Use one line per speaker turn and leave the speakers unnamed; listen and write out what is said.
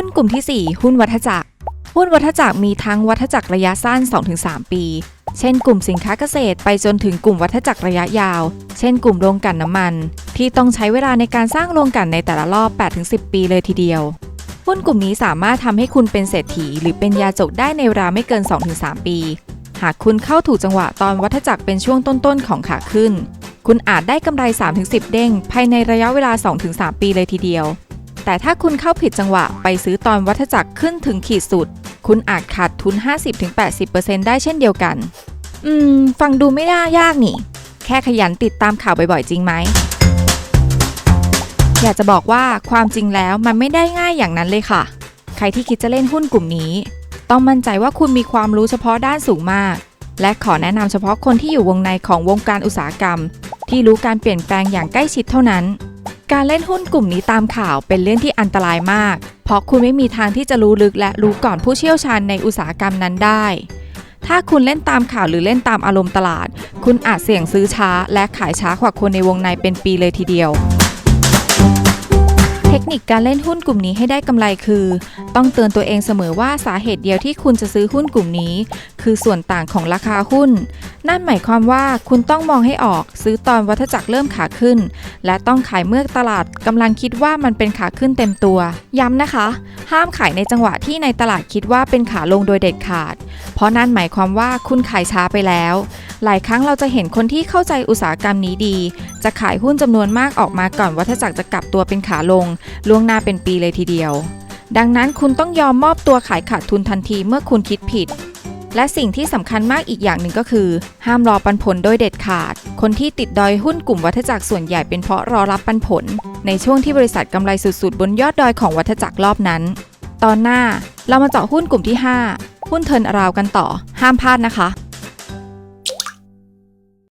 หุ้นกลุ่มที่ 4 หุ้นวัฏจักร หุ้นวัฏจักรมีทั้งวัฏจักรระยะสั้น 2-3 ปี เช่นกลุ่มสินค้าเกษตรไปจนถึงกลุ่มวัฏจักรระยะยาว เช่นกลุ่มโรงกลั่นน้ำมัน ที่ต้องใช้เวลาในการสร้างโรงกลั่นในแต่ละรอบ 8-10 ปีเลยทีเดียว หุ้นกลุ่มนี้สามารถทำให้คุณเป็นเศรษฐี หรือเป็นยาจกได้ในเวลาไม่เกิน 2-3 ปี หากคุณเข้าถูกจังหวะตอนวัฏจักรเป็นช่วงต้นๆของขาขึ้น คุณอาจได้กำไร 3-10 เด้ง ภายในระยะเวลา 2-3 ปีเลยทีเดียว แต่ถ้าคุณเข้าผิดจังหวะไปซื้อตอนวัฏจักรขึ้นถึงขีดสุด คุณอาจขาดทุน 50-80%ได้เช่นเดียวกัน อืม ฟังดูไม่น่ายากนี่ แค่ขยันติดตามข่าวบ่อยๆ จริงไหม อยากจะบอกว่าความจริงแล้วมันไม่ได้ง่ายอย่างนั้นเลยค่ะ ใครที่คิดจะเล่นหุ้นกลุ่มนี้ ต้องมั่นใจว่าคุณมีความรู้เฉพาะด้านสูงมาก และขอแนะนำเฉพาะคนที่อยู่วงในของวงการอุตสาหกรรม ที่รู้การเปลี่ยนแปลงอย่างใกล้ชิดเท่านั้น การเล่นหุ้นกลุ่มนี้ตามข่าวเป็นเรื่องที่อันตรายมาก เพราะคุณไม่มีทางที่จะรู้ลึกและรู้ก่อนผู้เชี่ยวชาญในอุตสาหกรรมนั้นได้ ถ้าคุณเล่นตามข่าวหรือเล่นตามอารมณ์ตลาด คุณอาจเสี่ยงซื้อช้าและขายช้ากว่าคนในวงในเป็นปีเลยทีเดียว ทคนิคการเล่นหุ้นกลุ่มนี้ให้ได้กำไรคือ ต้องเตือนตัวเองเสมอว่าสาเหตุเดียวที่คุณจะซื้อหุ้นกลุ่มนี้ คือส่วนต่างของราคาหุ้น นั่นหมายความว่าคุณต้องมองให้ออกซื้อตอนวัฏจักรเริ่มขาขึ้น และต้องขายเมื่อตลาดกำลังคิดว่ามันเป็นขาขึ้นเต็มตัว ย้ำนะคะ ห้ามขายในจังหวะที่ในตลาดคิดว่าเป็นขาลงโดยเด็ดขาด เพราะนั่นหมายความว่าคุณขายช้าไปแล้ว หลายครั้งเราจะเห็นคนที่เข้าใจอุตสาหกรรมนี้ดี จะขายหุ้นจำนวนมากออกมาก่อนวัฏจักรจะกลับตัวเป็นขาลง ล่วงหน้าเป็นปีเลยทีเดียว ดังนั้นคุณต้องยอมมอบตัวขายขาดทุนทันทีเมื่อคุณคิดผิด และสิ่งที่สำคัญมากอีกอย่างหนึ่งก็คือ ห้ามรอปันผลโดยเด็ดขาด คนที่ติดดอยหุ้นกลุ่มวัฏจักรส่วนใหญ่เป็นเพราะรอรับปันผล ในช่วงที่บริษัทกำไรสุดๆ บนยอดดอยของวัฏจักรรอบนั้น ตอนหน้าเรามาเจาะหุ้นกลุ่มที่ 5 หุ้นเทินอราวกันต่อ ห้ามพลาดนะคะ